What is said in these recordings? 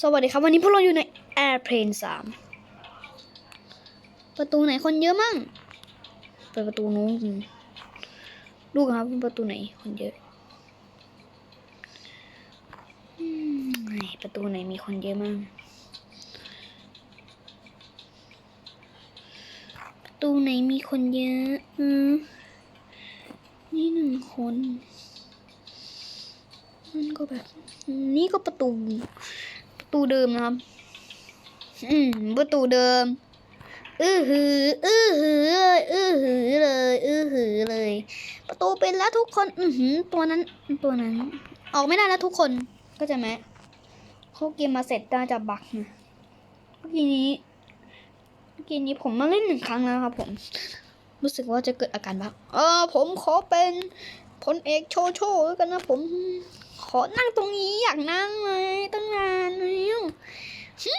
สวัสดีครับ วันนี้พวกเราอยู่ใน Airplane 3 ประตูไหนคนเยอะมั่ง เปิดประตูนู้นดูกันครับประตูไหนคนเยอะอืมไหนประตูไหนมีคนเยอะมั่ง ประตูไหนมีคนเยอะอืมนี่หนึ่งคนนั่นก็แบบ นี่ก็ประตู ตูเดิมนะครับ อืมประตูเดิม อื้อหือ อื้อหือ อื้อหือเลย อื้อหือเลย ประตูเป็นแล้วทุกคน อือหือ ตัวนั้น ตัวนั้น ออกไม่ได้แล้วทุกคนก็จะไหมเขาเกมมาเสร็จน่าจะบักนะเมื่อกี้นี้เมื่อกี้นี้ผมมาเล่นหนึ่งครั้งแล้วครับ ผม รู้สึกว่าจะเกิดอาการบักเออผมขอเป็นพลเอกโชโชแล้วกันนะผม ขอนั่งตรงนี้อยากนั่งเลยตั้งนานแล้วฮึ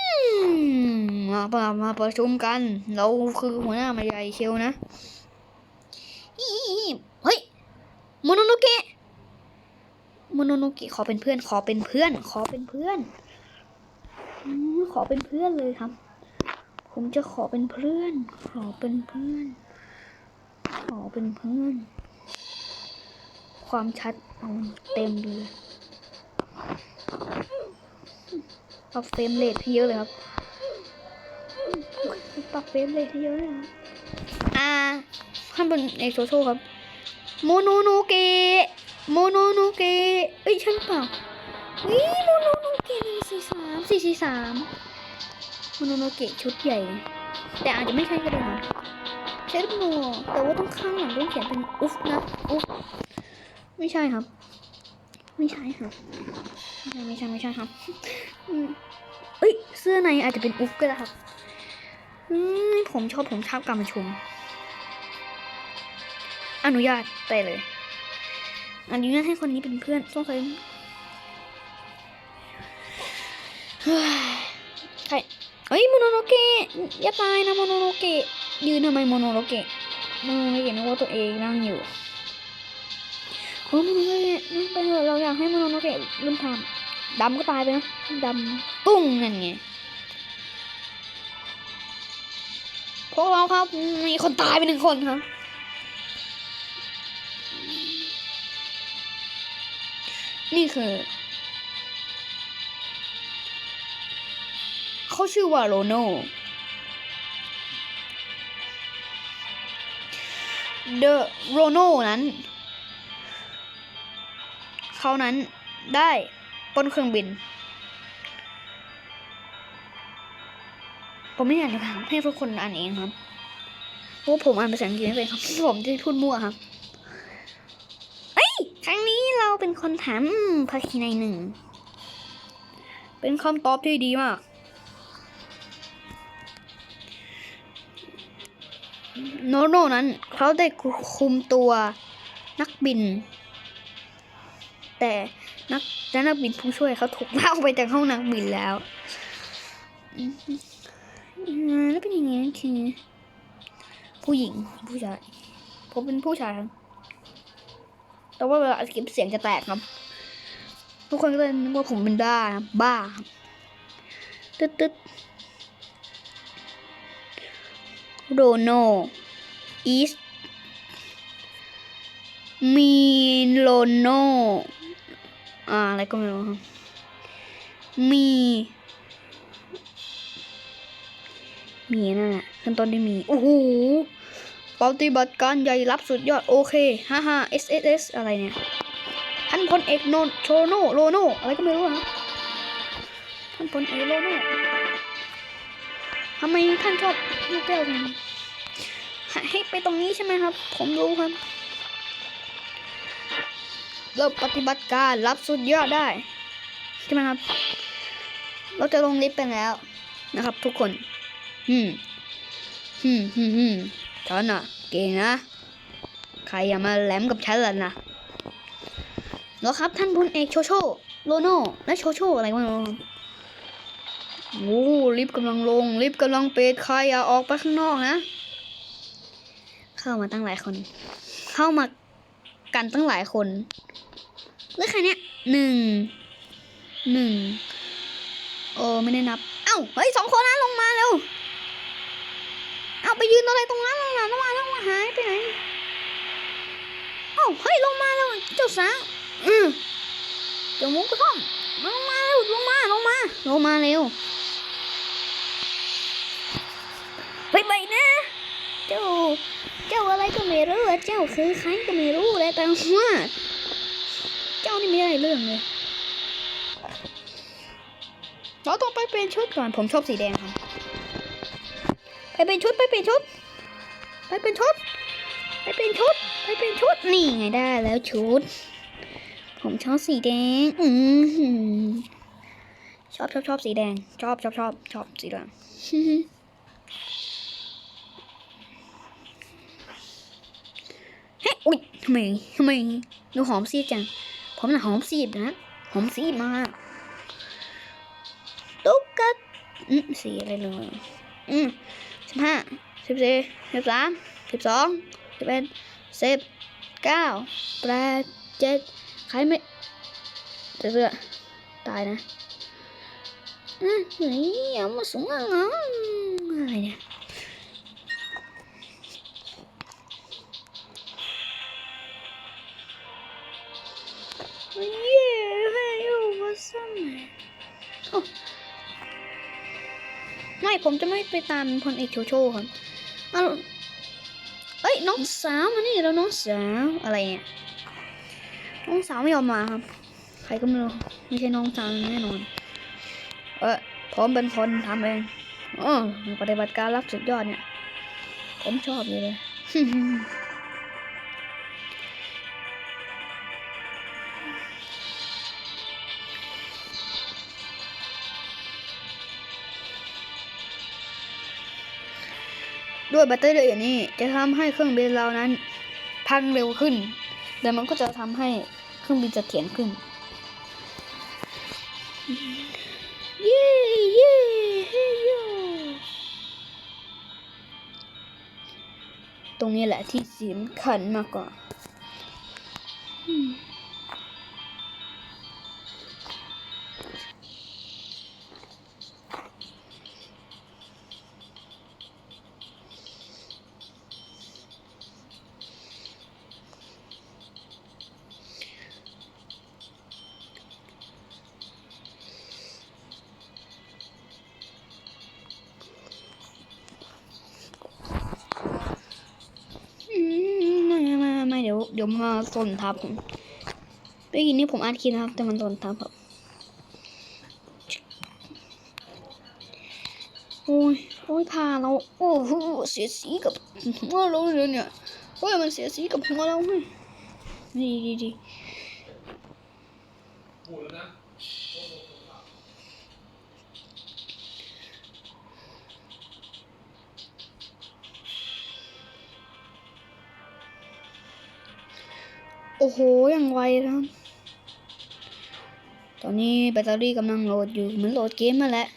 มามามาประชุมกัน เราคือหัวหน้ามาใหญ่เชียวนะเฮ้ยโมโนโนเกะโมโนโนเกะขอเป็นเพื่อน ขอเป็นเพื่อน ขอเป็นเพื่อนอมขอเป็นเพื่อนเลยครับ ผมจะขอเป็นเพื่อน ขอเป็นเพื่อน ขอเป็นเพื่อน ความชัดเอาเต็มเลย ปรับเฟรมเรทให้เยอะเลยครับปรับเฟรมเรทให้เยอะเลยครับอ่าข้างบนเอกโซโซครับโมโนโนเกะโมโนโนเกะเอ้ยใช่หรือเปล่าวิโมโนโนเกะหนึ่งสี่สามสี่สี่สามโมโนโนเกะชุดใหญ่ แต่อาจจะไม่ใช่ก็ได้นะใช่หรือเปล่าแต่ว่าต้องข้างหลังต้องเขียนเป็นอุฟนะอุฟไม่ใช่ครับ ไม่ใช่ครับ ไม่ใช่ไม่ใช่ไม่ใช่ครับเอ้ยเสื้อในอาจจะเป็นอุ๊บก็ได้ครับผมชอบผมชอบการประชุม อนุญาตไปเลยอนุญาตให้คนนี้เป็นเพื่อนสงสัยใครเฮ้ยโมโนโนเกะอย่าตายนะโมโนโนเกะยืนทำไมโมโนโนเกะโมโนโนเกะนึกว่าตัวเองนั่งอยู่โอ้โมโนโนเกะไปเถอะเราอยากให้โมโนโนเกะลืมทำ ดำก็ตายไปนะดำตุ้งนั่นไงพวกเราครับมีคนตายไปหนึ่งคนครับนี่คือเขาชื่อว่าโรโนเดอะโรโนนั้น เขานั้นได้ ป้นเครื่องบิน ผมไม่อยากจะถามให้ทุกคนอ่านเองครับเพราะผมอ่านภาษาอังกฤษไม่เป็นครับผมจะพูดมั่วครับเอ้ยครั้งนี้เราเป็นคนถามอืมภาคีในหนึ่ง เป็นคำตอบที่ดีมากโนโนนั้นเขาได้คุมตัวนักบิน แต่ นักและนักบินผู้ช่วยเขาถูกลากไปจากห้องนักบินแล้วแล้วเป็นยังไงนั่นคือผู้หญิงผู้ชายผมเป็นผู้ชายครับแต่ว่าเวลาอัดคลิปเสียงจะแตกครับ ทุกคนก็เลยนึกว่าผมเป็นบ้าบ้าตึ๊ดตึ๊ดโรโนอีสมีโลโน อ่าอะไรก็ไม่รู้ครับมี มีนั่นแหละขั้นตอนที่มี โอ้โหปฏิบัติการใหญ่รับสุดยอด โอเคฮ่าฮ่า S S S อะไรเนี่ยท่านพลเอกโนโชโนโลโนอะไรก็ไม่รู้ฮะท่านพลเอกโลโนทำไมท่านชอบลูกแก้วจังให้ให้ไปตรงนี้ใช่ไหมครับ ผมรู้ครับ เริ่มปฏิบัติการรับสุดยอดได้ใช่ไหมครับ เราจะลงลิฟต์ไปแล้วนะครับ ทุกคนอืมอืมอืมอืมฉันอะ เก่งนะ ใครอย่ามาแหลมกับฉันล่ะนะแล้วครับท่านพลเอกโชโชโลโนและโชโชอะไรวะโอ้ลิฟต์กำลังลง ลิฟต์กำลังเปิดใครอย่าออกไปข้างนอกนะ เข้ามาตั้งหลายคน เข้ามากันตั้งหลายคน เลือกใครเนี่ยหนึ่งหนึ่งโอไม่ได้นับ เอ้าเฮ้ยสองคนนั้นลงมาเร็วเอาไปยืนอะไรตรงนั้นลงมาลงมาลงมาหายไปไหนเอ้าเฮ้ยลงมาแล้วเจ้าสาวอืมเจ้ามูกระท่อมาลงมาเร็วลงมาลงมาลงมาเร็วไปไปนะเจ้าเจ้าอะไรก็ไม่รู้เจ้าคือใครก็ไม่รู้เลยแต่ว่าานี่ไม่ได้เรื่องเลย เราต้องไปเปลี่ยนชุดก่อน ผมชอบสีแดงครับไปเปลี่ยนชุด ไปเปลี่ยนชุด ไปเปลี่ยนชุด ไปเปลี่ยนชุด ไปเปลี่ยนชุด นี่ไงได้แล้วชุด ผมชอบสีแดง อืชอบชอบชอบสีแดง ชอบชอบชอบชอบสีแดงเฮ้ยอุ้ยทำไมทำไมดูหอมซีจัง ผมน่ะหอมซีดนะหอมซีดมากตุ๊กตาอืมสีอะไรเลยอืมสิบห้าสิบสี่สิบสามสิบสองสิบเอ็ดสิบเก้าแปดเจ็ดใครไม่เสือตายนะอืมเฮ้ยเอามาสูงอะอะไรเนี่ย ผมจะไม่ไปตามพลเอกโชโชครับเอาเอ้ยน้องสาวมานี่แล้วน้องสาวอะไรเนี่ยน้องสาวไม่ยอมมาครับ ใครก็ไม่รู้ไม่ใช่น้องสาวแน่นอน เออผมเป็นคนทำเองอ๋อปฏิบัติการรับสุดยอดเนี่ย ผมชอบเลย ด้วยแบตเตอรี่นี้จะทำให้เครื่องบินเรานั้น พังเร็วขึ้น แต่มันก็จะทำให้เครื่องบินเสถียรขึ้น เย้เย้เฮ้ยโยตรงนี้แหละที่สำคัญมากกว่าอื เดี๋ยวเดี๋ยวมาสนทับผมไปกินนี่ผมอัดคลิปนะครับ แต่มันสนทับครับโอ้ยโอ้ยพาเราโอ้โหเสียสีกับหัวเราเลยเนี่ยโอ้ยมันเสียสีกับหัวเราไหมดีดีดี อ้โหยังไวครับ ตอนนี้แบตเตอรี่กำลังโหลดอยู่เหมือนโหลดเกมมาแล้ว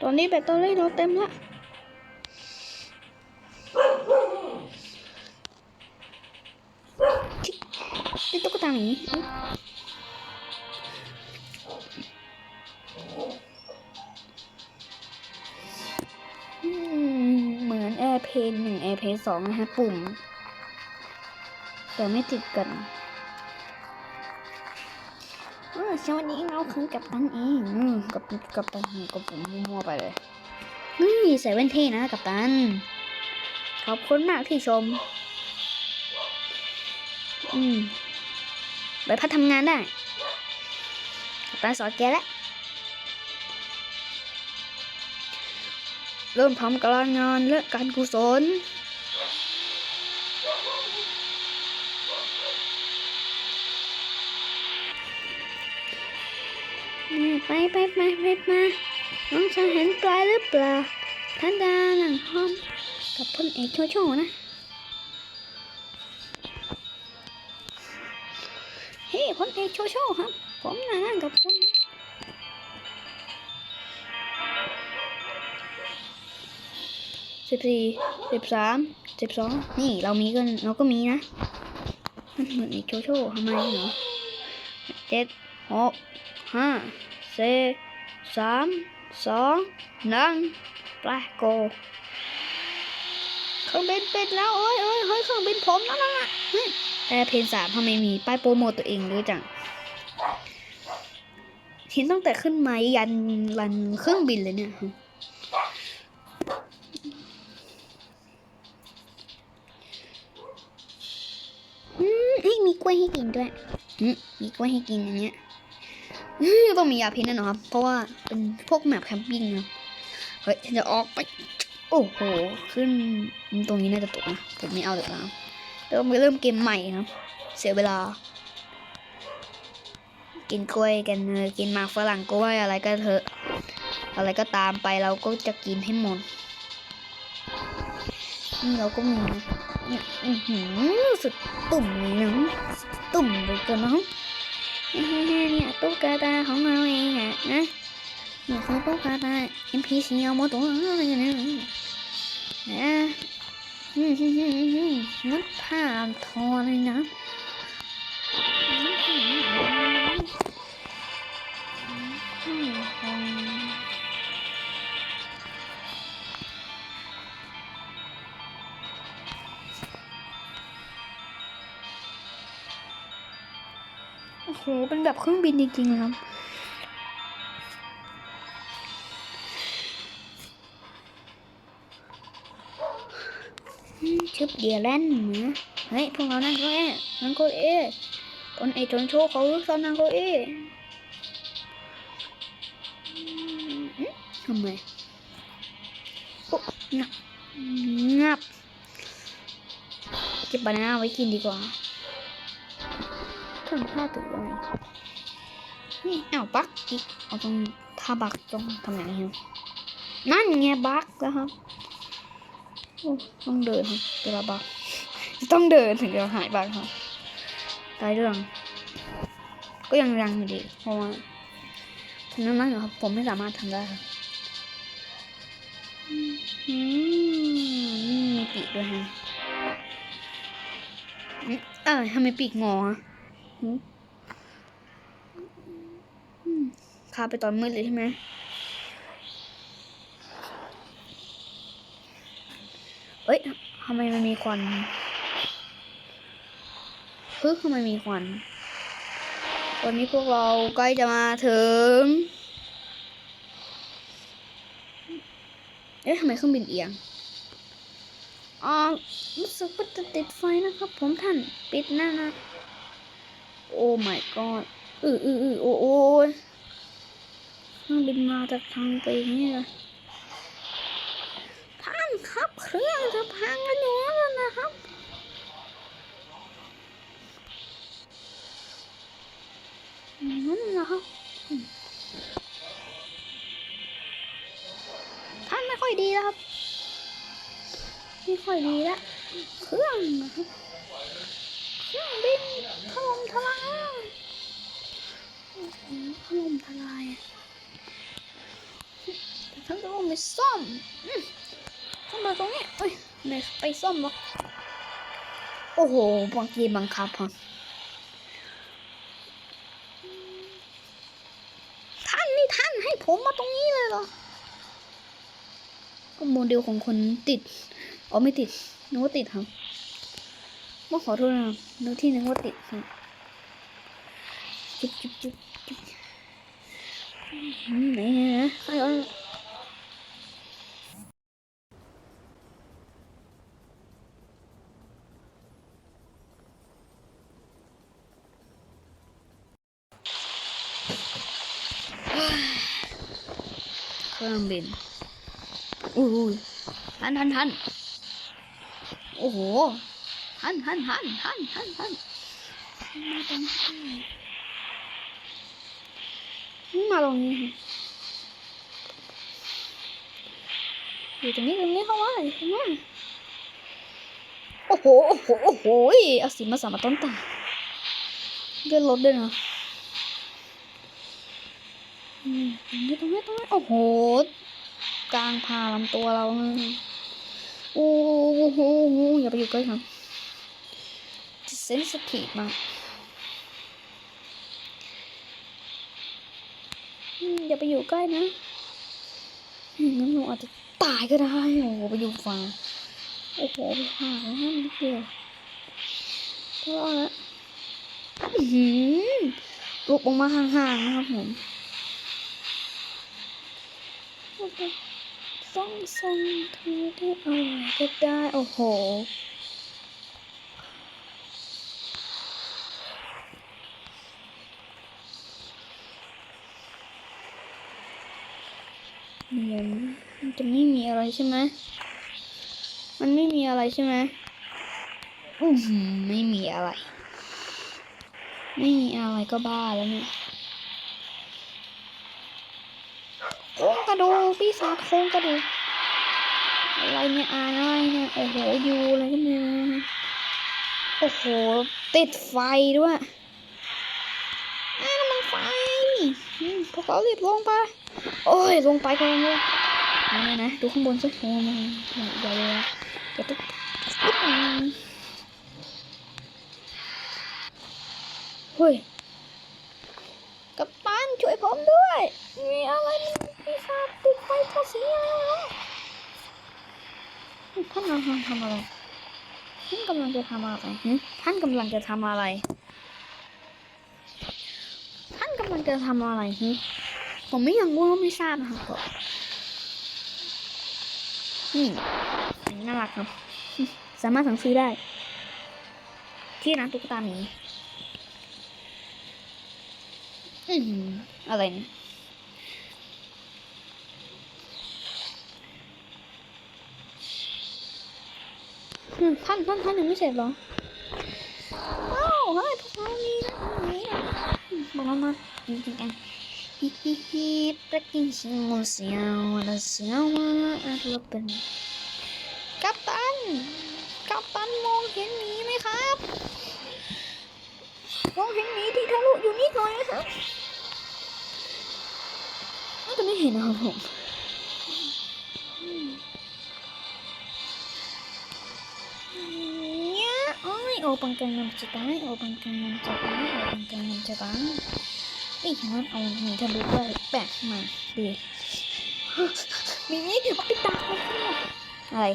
ตอนนี้แบตเตอรี่เราเต็มละ สองนะฮะปุ่ม แต่ไม่ติดกันเออสวัสดีเราคือกับตันเองอืมกับกับตันกับผมมั่วๆไปเลยนี่ใส่แว่นเท่นะกับตัน ขอบคุณมากที่ชม อืมไปพัดทำงานได้กับตันสอนแกแล้วเริ่มทำการงานและการกุศล ไปไปไปไปมาน้องจะเห็นปลายหรือเปล่าท่านดาหนังห้อมกับพลเอกโชโชนะ เฮ้พลเอกโชโชครับ ผมน่านั่งกับคุณสิบสี่สิบสามสิบสองนี่เรามีกันเราก็มีนะเหมือนไอ้โชโชทำไมเหรอเจ็ดหกห้า สี่สามสองหนึ่งไปโกเครื่องบินปิดแล้วเอ้ยเอ้ยเฮ้ยเครื่องบินผมนั่นน่ะแต่เพนสามทำไมมีป้ายโปรโมทตัวเองด้วยจังเห็นตั้งแต่ขึ้นไม้ยันรันเครื่องบินเลยเนี่ย อืมเฮ้ยมีกล้วยให้กินด้วย อืมมีกล้วยให้กินอันเนี้ย ต้องมียาพิษแน่นอนครับ เพราะว่าเป็นพวกแมปแคมปิ้งนะเฮ้ยฉันจะออกไป โอ้โห ขึ้นตรงนี้น่าจะตกนะ ผมไม่เอาเลยนะเดี๋ยวไปเริ่มเกมใหม่ครับเสียเวลา กินกล้วยกันเลยกินหมากฝรั่งกล้วยอะไรก็เถอะ อะไรก็ตามไปเราก็จะกินให้หมดนี่เราก็มีเนี่ยอือหือสุดตุ่มเลยนะตุ่มเลยกันนะ ตุ๊กตาของเราเองอะนะนี่คือตุ๊กตา NPC เอามาตัวอะไรกันเนี่ยนะอืมๆๆๆนัดผ่านทอเลยนะ เป็นแบบเครื่องบินจริงๆครับชึบเดียแลนเหมือเฮ้ยพวกเรานั่งก็เอ้นั่งก็เอ้คนไอ้จนโชว์เขาซ้อนนั่งก็เอ้อืมทำไมโอ้งับงับเก็บบานาน่าไว้กินดีกว่า ทำท่าตัวยังไงนี่อ้าวบักอีกเอาตรงท่าบักตรงทำอย่างนี้ครับนั่นไงบักแล้วครับต้องเดินครับเวลาบักต้องเดินถึงจะหายบักครับตายเรื่อง ก็ยังยังอยู่ดีเพราะว่าทำนั้นนั่นครับผมไม่สามารถทำได้ครับอืมมีปีกด้วยฮะเอ้ยทำไมปีกงอ อะหืมอืมพาไปตอนมืดเลยใช่ไหมเอ้ยทำไมมันมีควันเฮ้ยทำไมมีควันวันนี้พวกเราใกล้จะมาถึง เอ๊ะทำไมเครื่องบินเอียงอ๋อรู้สึกว่าจะติดไฟนะครับผมท่าน ปิดหน้านะ โอ้ my god อืออืออือโอ้โอ้ยเครื่องบินมาจากทางไปนี่เลยท่านครับเครื่องจะพังกันอยู่แล้วนะครับ นั่นนะครับท่านไม่ค่อยดีแล้วครับ ไม่ค่อยดีแล้วเครื่องนะครับเครื่องบินถล่มทลายอื้อหือถ ล่มทลายแต่ท่านก็ต้องไปซ่อมอืมมาตรงนี้เอ้ยไหนไปซ่อมวะโอ้โหบางทีบังคับฮะท่านนี่ท่านให้ผมมาตรงนี้เลยเหรอก็โมเดลของคนติดอ๋อไม่ติดนึกว่าติดครับมาขอโทษนะนึกที่นึกว่าติดครับจุ๊บจุ๊บจุ๊บ ไหนนไหนเอาเอาเครื่องบินอุ้ยทันทันทันโอ้โหทันทันทันทันทันทันมาตรงนี้ มาตรงนี้ค่ะอยู่ตรงนี้ตรงนี้เข้ามาเข้ามาโอ้โหโอ้โหโอ้โหเอาสีมาสามาต้นตาเลื่อนรถด้วยนะอืมตรงนี้ตรงนี้ตรงนี้โอ้โหกลางพาลำตัวเราเลยโอ้โหอย่าไปอยู่ใกล้ครับเซนสทีฟมาก อย่าไปอยู่ใกล้นะอืมงั้นหนูอาจจะตายก็ได้โอ้โหไปอยู่ฝั่งโอ้โหไปห่างแล้วนิดเดียวก็รอดแล้วหือลุกออกมาห่างๆนะครับผมต้องส่งเธอได้อะไรก็ได้ โอ้โห เหมือนมันจะไม่มีอะไรใช่ไหมมันไม่มีอะไรใช่ไหมอือหือไม่มีอะไร ไม่มีอะไรก็บ้าแล้วเนี่ยโครงกระดูกพี่สาวโครงกระดูกอะไรเนี่ยอ่านอะไรเนี่ยโอ้โหยูอะไรกันเนี่ยโอ้โหติดไฟด้วยอ้าวมันไฟอืม พวกเรารีบลงไป โอ้ยลงไปก่อนเลยนะนะนะดูข้างบนสิโอ้ยอย่าเลยนะอย่าตุ๊บเฮ้ยกัปตันช่วยผมด้วย มีอะไรมันปีศาติดไฟตัวสีอะไรท่านกำลังทำอะไร ท่านกำลังจะทำอะไรท่านกำลังจะทำอะไร กำลังจะทำอะไรหึผมไม่ยังรู้ไม่ทราบนะครับก็นี่น่ารักครับสามารถสั่งซื้อได้ ที่ร้านตุ๊กตาหมีอืมอะไรเนี่ยท่านท่านท่านยังไม่เสร็จหรอว้าวเฮ้ยพวกเรามีนะมีนะ บอกเรามาจริงๆอะฮิฮิฮิประกินชิมเสียวและเสียวมาอัดลเป็นกัปตัน กัปตันมองเห็นหมีไหมครับ มองเห็นหมีที่ทะลุอยู่นิดหน่อยนะครับน่าจะไม่เห็นนะครับผม อุปังกังนำจะตายโอปังกังนำจะตายโอปังกังนำจะตายนี่ฉันเอาหนีทะลุไปแปะมาดีมีเอาปิดตาเขาอะไร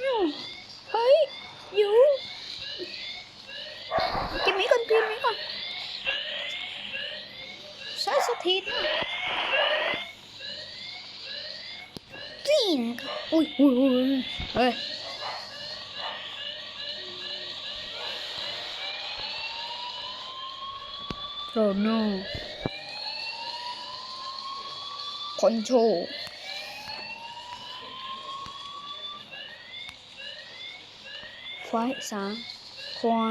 อ้าวเฮ้ยอยู่ เก็บไว้ก่อนเก็บไว้ก่อนใช้สถิตนะ นี่นะครับอุ้ยอุ้ยอุ้ยเฮ้ยโรโนคอนโทรไฟสามขวา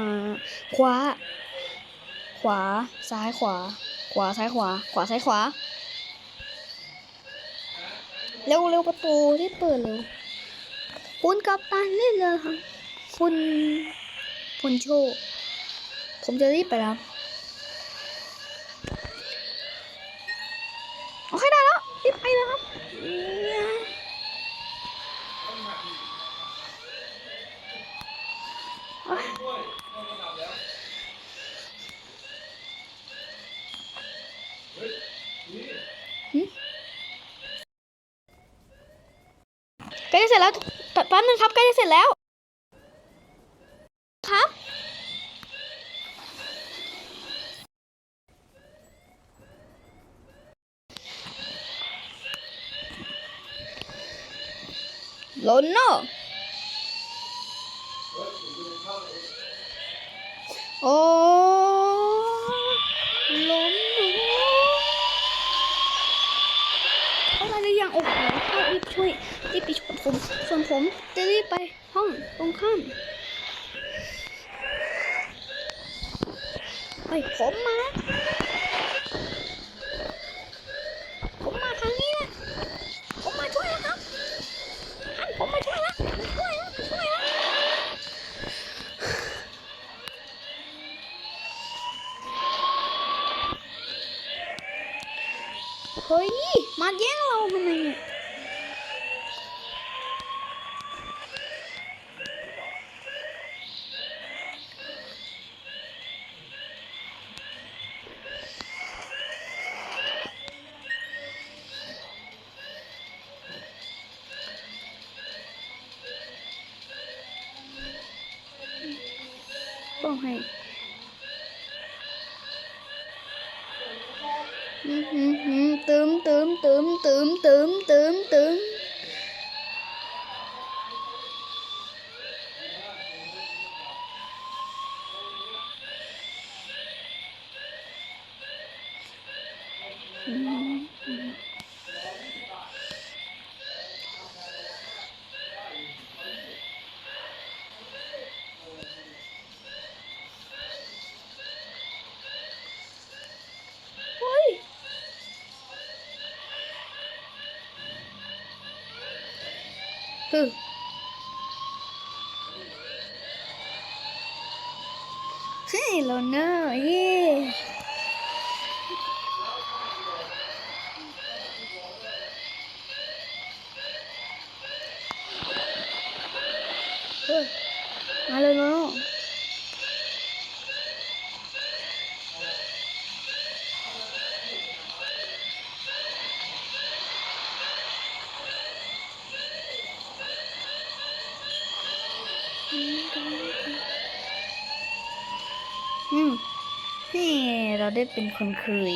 ขวา ขวา ซ้ายขวา ขวา ซ้ายขวา ขวา ซ้ายขวา เร็วเร็วประตูที่เปิดเร็วคุณกับตันเล่นเลยค่ะคุณคุณโชคผมจะรีบไปแล้วโอเคได้แล้วรีบไปแล้วครับ ใกล้จะเสร็จแล้วแป๊บแป๊บนึ งครับใกล้จะเสร็จแล้ว ครับ ลนโนโอ้ล้มเอาอะไรหรือยังโอ้โหรีบช่วย รีบไปช่วยผม ส่วนผมจะรีบไปห้องตรงข้ามเฮ้ยผมมา ผมมาทางนี้นะผมมาช่วยแล้วครับท่านผมมาช่วยแล้วมาช่วยแล้วมาช่วยแล้วฮ้ย มาแย่งเราทำไมเนี่ย ต้องให้อืมอืมอืมตึมตึมตึมตึมตึมตึมตึมอืมอืมเฮ้ย ฮึเฮ้ยเราเนอะเย่เฮ้ยมาเลยเนาะอืมนี่ เราได้เป็นคนเคย